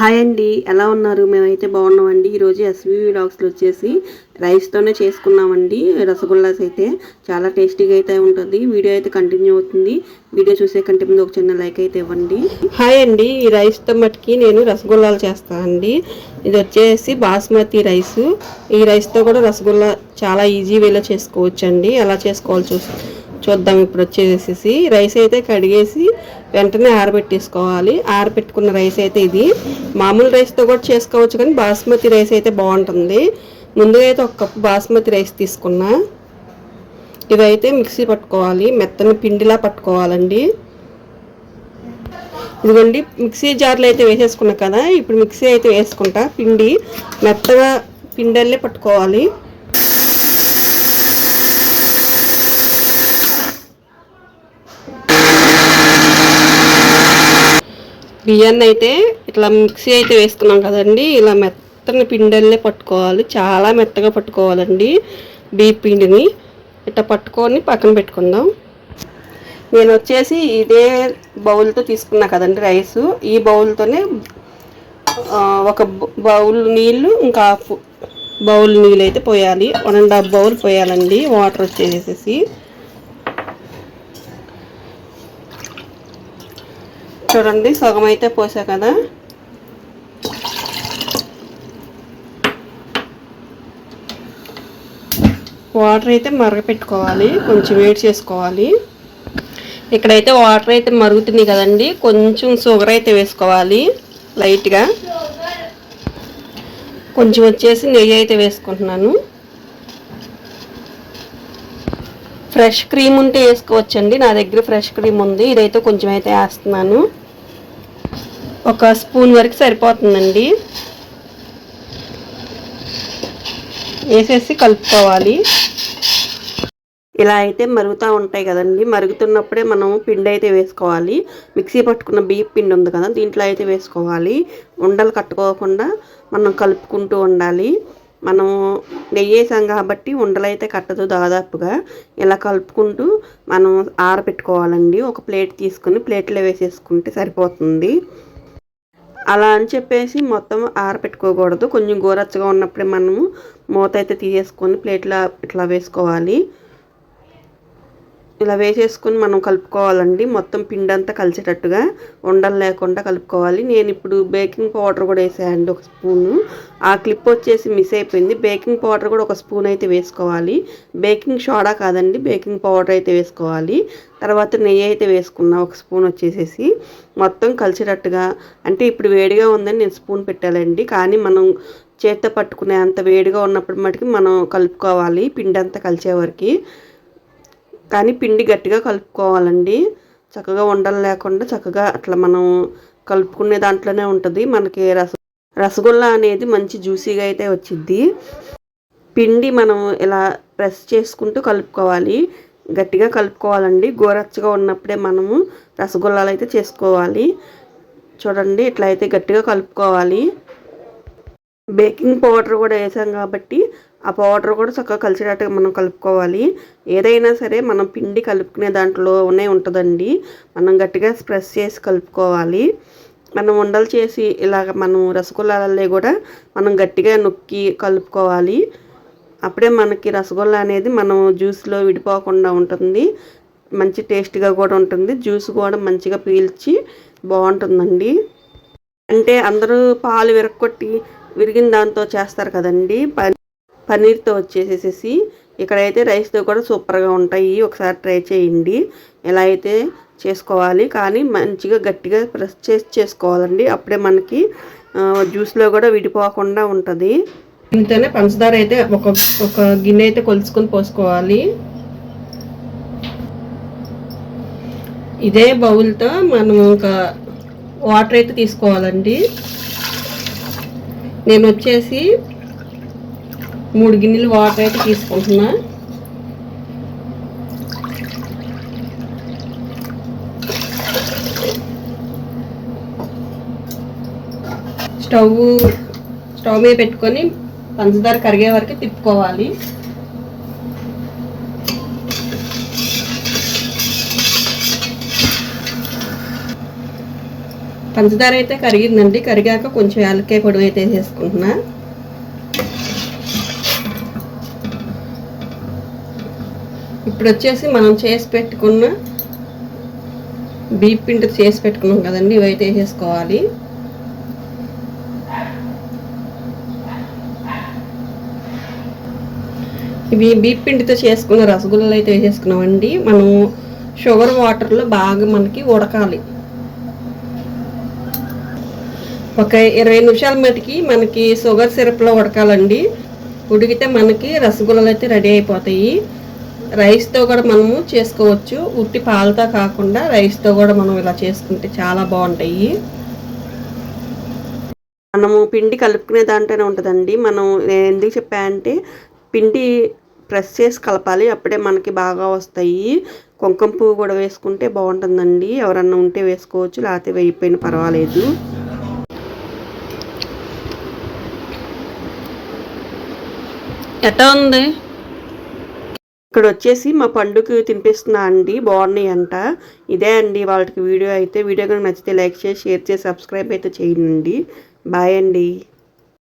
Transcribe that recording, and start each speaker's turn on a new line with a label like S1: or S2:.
S1: Hi అండి ఎలా ఉన్నారు? మేమైతే బాగున్నామండి. ఈరోజు ఎస్వీవి వ్లాగ్స్లో వచ్చేసి రైస్తోనే చేసుకున్నామండి. రసగుల్లాస్ అయితే చాలా టేస్టీగా అయితే ఉంటుంది. వీడియో అయితే కంటిన్యూ అవుతుంది. వీడియో చూసే కంటే ముందు ఒక చిన్న లైక్ అయితే ఇవ్వండి. హాయ్ అండి. ఈ రైస్తో మట్టుకి నేను రసగుల్లాలు చేస్తానండి. ఇది వచ్చేసి బాస్మతి రైస్. ఈ రైస్తో కూడా రసగుల్లా చాలా ఈజీ వేలో చేసుకోవచ్చు అండి ఎలా చేసుకోవాలి చూస్తాను చూద్దాం ఇప్పుడు వచ్చేసేసి రైస్ అయితే కడిగేసి వెంటనే ఆరబెట్టేసుకోవాలి. ఆరబెట్టుకున్న రైస్ అయితే ఇది. మామూలు రైస్తో కూడా చేసుకోవచ్చు కానీ బాస్మతి రైస్ అయితే బాగుంటుంది. ముందుగా అయితే ఒక కప్పు బాస్మతి రైస్ తీసుకున్నా. ఇదైతే మిక్సీ పట్టుకోవాలి. మెత్తని పిండిలా పట్టుకోవాలండి. ఇదిగోండి మిక్సీ జార్లో అయితే వేసేసుకున్నా కదా. ఇప్పుడు మిక్సీ అయితే వేసుకుంటా. పిండి మెత్తగా పిండల్లే పట్టుకోవాలి. బియ్యాన్ని అయితే ఇట్లా మిక్సీ అయితే వేసుకున్నాం కదండి. ఇలా మెత్తని పిండల్లే పట్టుకోవాలి. చాలా మెత్తగా పట్టుకోవాలండి బియ్య పిండిని. ఇట్లా పట్టుకొని పక్కన పెట్టుకుందాం. నేను వచ్చేసి ఇదే బౌల్తో తీసుకున్నా కదండి రైస్. ఈ బౌల్తోనే ఒక బౌల్ నీళ్ళు ఇంకా హాఫ్ బౌల్ నీళ్ళు అయితే పోయాలి. వన్ అండ్ హాఫ్ బౌల్ పోయాలండి. వాటర్ వచ్చేసేసి. చూడండి సగం అయితే పోసా కదా. వాటర్ అయితే మరగపెట్టుకోవాలి కొంచెం వేడి చేసుకోవాలి. ఇక్కడైతే వాటర్ అయితే మరుగుతుంది కదండి కొంచెం షుగర్ అయితే వేసుకోవాలి లైట్గా. కొంచెం వచ్చేసి నెయ్యి అయితే వేసుకుంటున్నాను. ఫ్రెష్ క్రీమ్ ఉంటే వేసుకోవచ్చండి నా దగ్గర ఫ్రెష్ క్రీమ్ ఉంది ఇదైతే కొంచెం అయితే వేస్తున్నాను. ఒక స్పూన్ వరకు సరిపోతుందండి. వేసేసి కలుపుకోవాలి. ఇలా అయితే మరుగుతూ ఉంటాయి కదండి. మరుగుతున్నప్పుడే మనం పిండి అయితే వేసుకోవాలి. మిక్సీ పట్టుకున్న బియ్య పిండి ఉంది కదా దీంట్లో అయితే వేసుకోవాలి. ఉండలు కట్టుకోకుండా మనం కలుపుకుంటూ ఉండాలి. మనం నెయ్యి వేసాం కాబట్టి అయితే కట్టదు దాదాపుగా. ఇలా కలుపుకుంటూ మనం ఆరబెట్టుకోవాలండి. ఒక ప్లేట్ తీసుకుని ప్లేట్లో వేసేసుకుంటే సరిపోతుంది. అలా అని చెప్పేసి మొత్తం ఆరపెట్టుకోకూడదు. కొంచెం గోరచ్చగా ఉన్నప్పుడే మనము మూత అయితే తీసేసుకొని ప్లేట్లో ఇట్లా వేసుకోవాలి. ఇలా వేసేసుకొని మనం కలుపుకోవాలండి. మొత్తం పిండి అంతా కలిసేటట్టుగా ఉండలు లేకుండా కలుపుకోవాలి. నేను ఇప్పుడు బేకింగ్ పౌడర్ కూడా వేసాయండి ఒక స్పూను. ఆ క్లిప్ వచ్చేసి మిస్ అయిపోయింది. బేకింగ్ పౌడర్ కూడా ఒక స్పూన్ అయితే వేసుకోవాలి. బేకింగ్ సోడా కాదండి బేకింగ్ పౌడర్ అయితే వేసుకోవాలి. తర్వాత నెయ్యి అయితే వేసుకున్నా ఒక స్పూన్ వచ్చేసేసి. మొత్తం కలిసేటట్టుగా అంటే ఇప్పుడు వేడిగా ఉందని నేను స్పూన్ పెట్టాలండి. కానీ మనం చేత్తో పట్టుకునే అంత వేడిగా ఉన్నప్పుడు మటుకు మనం కలుపుకోవాలి. పిండి అంతా కలిసే వరకు. కానీ పిండి గట్టిగా కలుపుకోవాలండి. చక్కగా ఉండలు లేకుండా చక్కగా అట్లా మనం కలుపుకునే దాంట్లోనే ఉంటుంది. మనకి రస రసగుల్లా అనేది మంచి జ్యూసీగా అయితే వచ్చిద్ది. పిండి మనం ఇలా ప్రెస్ చేసుకుంటూ కలుపుకోవాలి. గట్టిగా కలుపుకోవాలండి. గోరచ్చగా ఉన్నప్పుడే మనము రసగుల్లాలు అయితే చేసుకోవాలి. చూడండి ఇట్లా అయితే గట్టిగా కలుపుకోవాలి. బేకింగ్ పౌడర్ కూడా వేసాం కాబట్టి ఆ పౌడర్ కూడా చక్కగా కలిసేటట్టుగా మనం కలుపుకోవాలి. ఏదైనా సరే మనం పిండి కలుపుకునే దాంట్లోనే ఉంటుందండి. మనం గట్టిగా స్ప్రెస్ చేసి కలుపుకోవాలి. మనం ఉండలు చేసి ఇలాగ మనం రసగుల్లాలే కూడా మనం గట్టిగా నొక్కి కలుపుకోవాలి. అప్పుడే మనకి రసగుల్లా అనేది మనం జ్యూస్లో విడిపోకుండా ఉంటుంది. మంచి టేస్ట్గా కూడా ఉంటుంది. జ్యూస్ కూడా మంచిగా పీల్చి బాగుంటుందండి. అంటే అందరూ పాలు విరగొట్టి విరిగిన దాంతో చేస్తారు కదండి. పన్నీర్తో వచ్చేసేసి ఇక్కడైతే రైస్తో కూడా సూపర్గా ఉంటాయి. ఒకసారి ట్రై చేయండి. ఎలా అయితే చేసుకోవాలి కానీ మంచిగా గట్టిగా ప్రెస్ చేసి చేసుకోవాలండి. అప్పుడే మనకి జ్యూస్లో కూడా విడిపోకుండా ఉంటుంది. ఇంతనే పంచదార అయితే ఒక ఒక గిన్నె అయితే కొలుచుకొని పోసుకోవాలి. ఇదే బౌల్తో మనం ఒక వాటర్ అయితే తీసుకోవాలండి. నేను వచ్చేసి మూడు గిన్నెలు వాటర్ అయితే తీసుకుంటున్నా. స్టవ్ స్టవ్ మీద పెట్టుకొని పంచదార కరిగే వరకు తిప్పుకోవాలి. పంచదార అయితే కరిగిందండి. కరిగాక కొంచెం యాలక్కాయ పొడి అయితే వేసేసుకుంటున్నా. ఇప్పుడు వచ్చేసి మనం చేసి పెట్టుకున్న బీప్ పిండి చేసి పెట్టుకున్నాం కదండి ఇవైతే వేసేసుకోవాలి. ఇవి బీప్ పిండితో చేసుకున్న రసగుల్లలు అయితే వేసేసుకున్నామండి. మనం షుగర్ వాటర్లో బాగా మనకి ఉడకాలి. ఒక ఇరవై నిమిషాల మటుకి మనకి షుగర్ సిరప్లో ఉడకాలండి. ఉడికితే మనకి రసగుల్లలు అయితే రెడీ అయిపోతాయి. రైస్తో కూడా మనము చేసుకోవచ్చు. ఉట్టి పాలతో కాకుండా రైస్తో కూడా మనం ఇలా చేసుకుంటే చాలా బాగుంటాయి. మనము పిండి కలుపుకునే దాంట్లోనే ఉంటుందండి. మనం ఎందుకు చెప్పానంటే పిండి ప్రెస్ చేసి కలపాలి. అప్పుడే మనకి బాగా వస్తాయి. కుంకుమ పువ్వు కూడా వేసుకుంటే బాగుంటుందండి. ఎవరన్నా ఉంటే వేసుకోవచ్చు. లేకపోతే వేయిపోయిన పర్వాలేదు. ఎట్లా ఉంది? ఇక్కడ వచ్చేసి మా పండుగ తినిపిస్తున్నా అండి. బాగున్నాయి అంట ఇదే అండి వాళ్ళకి వీడియో అయితే. వీడియో కనుక నచ్చితే లైక్ చేసి షేర్ చేసి సబ్స్క్రైబ్ అయితే చేయండి. బాయ్ అండి.